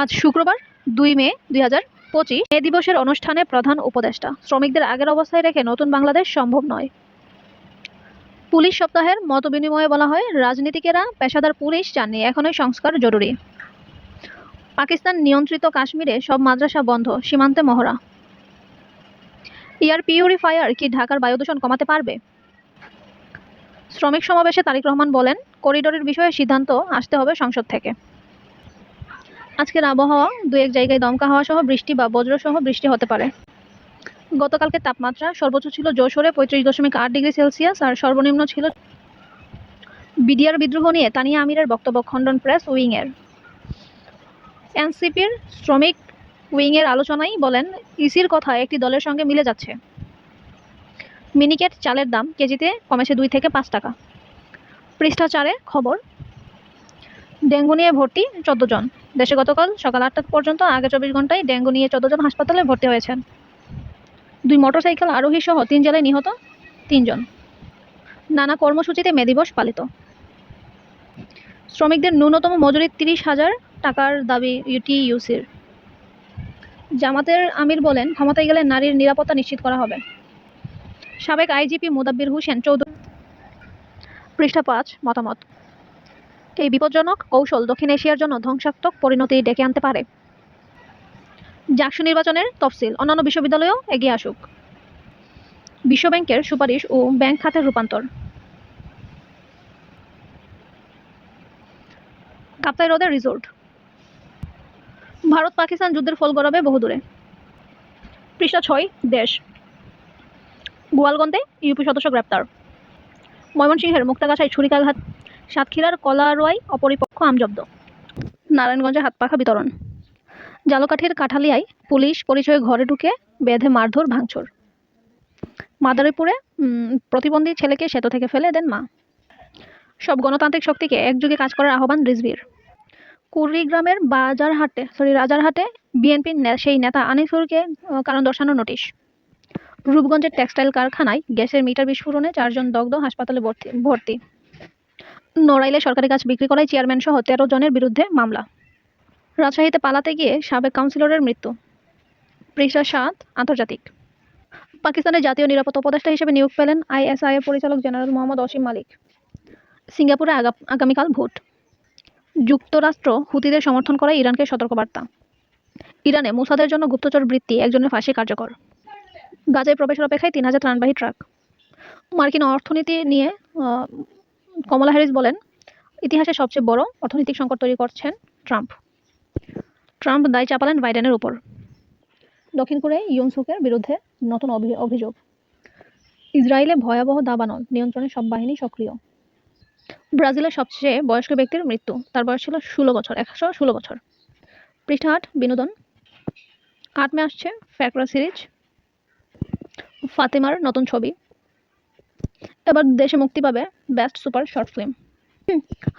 আজ শুক্রবার, দুই মে, দুই হাজার পঁচিশ। মে দিবসের অনুষ্ঠানে প্রধান উপদেষ্টা। শ্রমিকদের আগের অবস্থায় রেখে নতুন বাংলাদেশ সম্ভব নয়। পুলিশ সপ্তাহের মত বিনিময়ে বলা হয়, রাজনীতিকেরা পেশাদার পুলিশ চাননি, এখনই সংস্কার জরুরি। পাকিস্তান নিয়ন্ত্রিত কাশ্মীরে সব মাদ্রাসা বন্ধ, সীমান্তে মহড়া। এয়ার পিউরিফায়ার কি ঢাকার বায়ুদূষণ কমাতে পারবে? শ্রমিক সমাবেশে তারিক রহমান বলেন, করিডোরের বিষয়ে সিদ্ধান্ত আসতে হবে সংসদ থেকে। আজকের আবহাওয়া, দু এক জায়গায় দমকা হাওয়া সহ বৃষ্টি বা বজ্র সহ বৃষ্টি হতে পারে। গতকালকে তাপমাত্রা সর্বোচ্চ ছিল যশোরে পঁয়ত্রিশ দশমিক আট ডিগ্রি সেলসিয়াস আর সর্বনিম্ন ছিল বিডিআর বিদ্রোহ নিয়ে তানিয়া আমিরের বক্তব্য খণ্ডন প্রেস উইংয়ের। এনসিপির শ্রমিক উইংয়ের আলোচনায় বলেন, ইসির কথা একটি দলের সঙ্গে মিলে যাচ্ছে। মিনিকেট চালের দাম কেজিতে কমেছে দুই থেকে পাঁচ টাকা। পৃষ্ঠা চারে খবর ডেঙ্গু নিয়ে ভর্তি চোদ্দ জন। দেশে গতকাল সকাল আটটা পর্যন্ত আগে চব্বিশ ঘন্টায় ডেঙ্গু নিয়ে চোদ্দ জন হাসপাতালে ভর্তি হয়েছেন। দুই মোটরসাইকেল আরোহী সহ তিন জেলায় নিহত তিনজন নানা কর্মসূচিতে মে দিবস পালিত। শ্রমিকদের ন্যূনতম মজুরি তিরিশ হাজার টাকার দাবি ইউটিইউসির। জামাতের আমির বলেন, ক্ষমতায় গেলে নারীর নিরাপত্তা নিশ্চিত করা হবে। সাবেক আইজিপি মুদাব্বির হোসেন চৌধুরী পৃষ্ঠা পাঁচ, মতামত। এই বিপজ্জনক কৌশল দক্ষিণ এশিয়ার জন্য ধ্বংসাত্মক পরিণতি ডেকে আনতে পারে। জাকসু নির্বাচনের তফসিল, অন্যান্য বিশ্ববিদ্যালয়েও এগিয়ে আসুক। বিশ্বব্যাংকের সুপারিশ ও ব্যাংক খাতের রূপান্তর। কাপ্তাই হ্রদের রিসোর্ট। ভারত পাকিস্তান যুদ্ধের ফল গড়াবে বহুদূরে। পৃষ্ঠা ছয়, দেশ। গোয়ালগঞ্জে ইউপি সদস্য গ্রেপ্তার। ময়মনসিংহের মুক্তাগাছায় ছুরিকাঘাত সাতক্ষীরার কলারোয়ায় অপরিপক্ষ আম জব্দ নারায়ণগঞ্জে হাত পাখা বিতরণ। জালকাঠির কাঠালিয়ায় পুলিশ পরিচয়ে ঘরে ঢুকে বেঁধে মারধর, ভাঙচুর। মাদারীপুরে প্রতিবন্ধী ছেলেকে সেতু থেকে ফেলে দেন মা। সব গণতান্ত্রিক শক্তিকে একযোগে কাজ করার আহ্বান রিজভির। কুড়িগ্রামের বাজারহাটে সরি রাজারহাটে বিএনপির সেই নেতা আনিসুরকে কারণ দর্শানোর নোটিশ। রূপগঞ্জের টেক্সটাইল কারখানায় গ্যাসের মিটার বিস্ফোরণে চারজন দগ্ধ হাসপাতালে ভর্তি। নড়াইলে সরকারি গাছ বিক্রি করায় চেয়ারম্যান সহ তেরো জনের বিরুদ্ধে মামলা। রাজশাহীতে পালাতে গিয়ে সাবেক কাউন্সিলরের মৃত্যু। পৃষ্ঠা সাত, আন্তর্জাতিক। পাকিস্তানের জাতীয় নিরাপত্তা উপদেষ্টা হিসেবে নিয়োগ পেলেন আইএসআই এর পরিচালক জেনারেল মোহাম্মদ অসীম মালিক। সিঙ্গাপুরে আগা- আগামীকাল ভোট। যুক্তরাষ্ট্র হুতিদের সমর্থন করায় ইরানকে সতর্কবার্তা। ইরানে মুসাদের জন্য গুপ্তচর বৃত্তি একজনের ফাঁসি কার্যকর। গাজায় প্রবেশের অপেক্ষায় তিন হাজার ত্রাণবাহী ট্রাক। মার্কিন অর্থনীতি নিয়ে কমলা হ্যারিস বলেন, ইতিহাসে সবচেয়ে বড় অর্থনৈতিক সংকট তৈরি করছেন ট্রাম্প। ট্রাম্প দায় চাপালেন বাইডেনের উপর। দক্ষিণ কোরিয়ায় ইউনসুকের বিরুদ্ধে নতুন অভি- অভিযোগ। ইসরায়েলে ভয়াবহ দাবানল, নিয়ন্ত্রণে সব বাহিনী সক্রিয়। ব্রাজিলের সবচেয়ে বয়স্ক ব্যক্তির মৃত্যু, তার বয়স ছিল ষোলো বছর, একশো ষোলো বছর। পৃষ্ঠা আট, বিনোদন। আট মে আসছে ফ্যাকরা সিরিজ। ফাতেমার নতুন ছবি। এবার দেশে মুক্তি পাবে বেস্ট সুপার শর্ট ফিল্ম